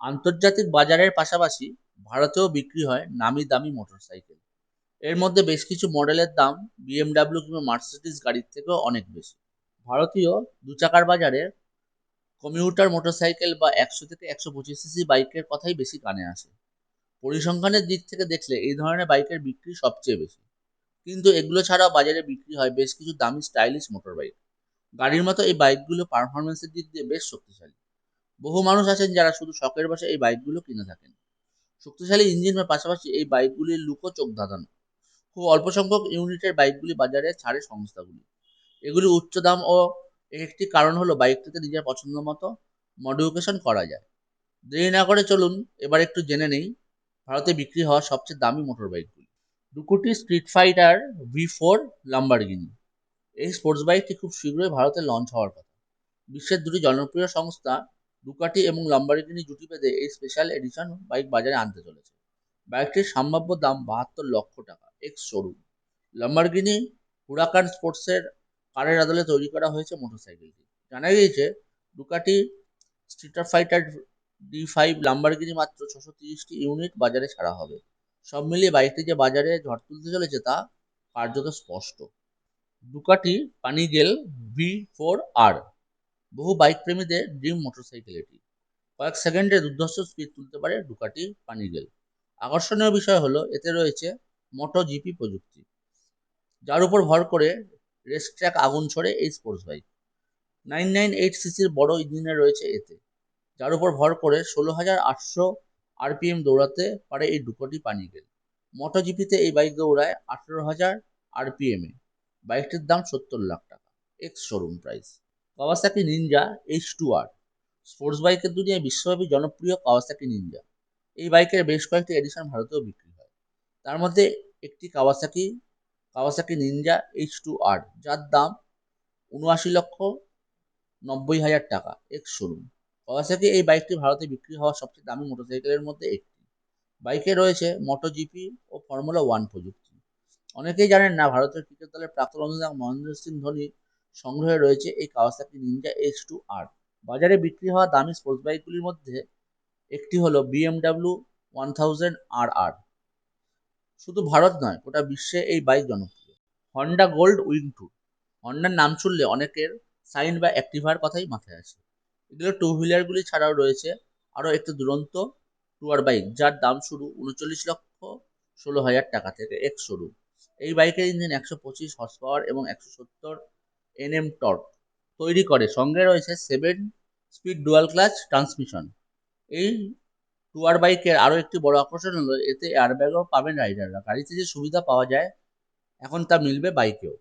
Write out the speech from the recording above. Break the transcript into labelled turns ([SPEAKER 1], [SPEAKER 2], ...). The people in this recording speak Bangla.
[SPEAKER 1] আন্তর্জাতিক বাজারের পাশাপাশি ভারতেও বিক্রি হয় নামি দামি মোটরসাইকেল। এর মধ্যে বেশ কিছু মডেলের দাম বিএমডাব্লিউ কিংবা মার্সিডিজ গাড়ির থেকেও অনেক বেশি। ভারতীয় দু চাকার বাজারে কমিউটার মোটরসাইকেল বা একশো থেকে একশো পঁচিশ সিসি বাইকের কথাই বেশি কানে আসে। পরিসংখ্যানের দিক থেকে দেখলে এই ধরনের বাইকের বিক্রি সবচেয়ে বেশি। কিন্তু এগুলো ছাড়াও বাজারে বিক্রি হয় বেশ কিছু দামি স্টাইলিশ মোটর বাইক গাড়ির মতো এই বাইকগুলো পারফরমেন্সের দিক দিয়ে বেশ শক্তিশালী। বহু মানুষ আছেন যারা শুধু শখের বসে এই বাইকগুলো কিনে থাকেন। শক্তিশালী ইঞ্জিনের পাশাপাশি এই বাইকগুলির লুকও চোখ ধাঁধানো। খুব অল্প সংখ্যক ইউনিটের বাইকগুলি বাজারে ছাড়ে সংস্থাগুলি। এগুলি উচ্চ দাম ও একটি কারণ হলো বাইকটিতে নিজের পছন্দ মতো মডিফিকেশন করা যায়। দেরি না করে চলুন, এবার একটু জেনে নেই, ভারতে বিক্রি হওয়া সবচেয়ে দামি motor বাইকগুলি। Ducati street fighter V four Lamborghini এই স্পোর্টস বাইকটি খুব শীঘ্রই ভারতে লঞ্চ হওয়ার কথা। বিশ্বের দুটি জনপ্রিয় সংস্থা ডুকাটি এবং লাম্বারগিনি জুটি বেঁধে এই স্পেশাল এডিশন বাইক বাজারে আনতে চলেছে। বাইকটির সম্ভাব্য দাম বাহাত্তর লক্ষ টাকা এক্স শোরুম লাম্বারগিনি হুরাকান স্পোর্টসের কারের আদলে তৈরি করা হয়েছে মোটরসাইকেলটি জানা গিয়েছে, Ducati street fighter D five Lamborghini মাত্র ছশো তিরিশটি ইউনিট বাজারে ছাড়া হবে। সব মিলিয়ে বাইকটি যে বাজারে ঝড় তুলতে চলেছে তা কার্যত স্পষ্ট। ডুকাটি পানিগেল ভি ফোর আর বহু বাইক প্রেমীদের ড্রিম মোটরসাইকেল এটি। কয়েক সেকেন্ডে দুর্ধর্ষ স্পিড তুলতে পারে ডুকাটি পানিগেল আকর্ষণীয় বিষয় হলো, এতে রয়েছে মোটো জিপি প্রযুক্তি, যার উপর ভর করে রেস ট্র্যাক আগুন ছড়ে এই sports bike nine nine eight সিসির বড় ইঞ্জিনে রয়েছে এতে, যার উপর ভর করে ষোলো হাজার আটশো আরপিএম দৌড়াতে পারে এই ডুকটি মোটো জিপিতে এই বাইক দৌড়ায় আঠেরো হাজার আরপিএমে বাইকটির দাম সত্তর লাখ টাকা। Ex showroom price Kawasaki Ninja H two R sports বাইকের দুনিয়ায় বিশ্বব্যাপী জনপ্রিয় কাওয়াসাকি নিনজা এই বাইকের বেশ কয়েকটি এডিশন ভারতেও বিক্রি হয়। তার মধ্যে একটি Kawasaki Kawasaki Ninja H two R যার দাম উনআশি লক্ষ নব্বই হাজার টাকা। এক্স শোরুম কাওয়াসাকি এই বাইকটি ভারতে বিক্রি হওয়া সবচেয়ে দামি মোটরসাইকেলের মধ্যে একটি। বাইকে রয়েছে মোটো জিপি ও ফর্মুলা ওয়ান প্রযুক্তি। অনেকেই জানেন না, ভারতের ক্রিকেট দলের প্রাক্তন অধিনায়ক মহেন্দ্র সিং ধোনি সংগ্রহে রয়েছে এই Kawasaki Ninja H two R বাজারে বিক্রি হওয়া দামি স্পোর্টস বাইকগুলির মধ্যে একটি হলো BMW one thousand R R শুধু ভারত নয়, গোটা বিশ্বে এই বাইক জনপ্রিয়। হন্ডা গোল্ড উইং টু হন্ডার নাম শুনলে অনেকের সাইন বা অ্যাক্টিভার কথাই মাথায় আসে। এগুলো টু হুইলারগুলি ছাড়াও রয়েছে আরও একটি দুরন্ত টুয়ার বাইক যার দাম শুরু উনচল্লিশ লক্ষ ষোলো হাজার টাকা থেকে এক শুরু এই বাইকের ইঞ্জিন একশো পঁচিশ হর্স পাওয়ার এবং একশো সত্তর এনএম টর্ক তৈরি করে। সঙ্গে রয়েছে seven speed dual clutch transmission এই টুয়ার বাইকের আরও একটি বড় আকর্ষণ হলো, এতে এয়ারব্যাগও পাবেন রাইডাররা গাড়িতে যে সুবিধা পাওয়া যায়, এখন তা মিলবে বাইকেও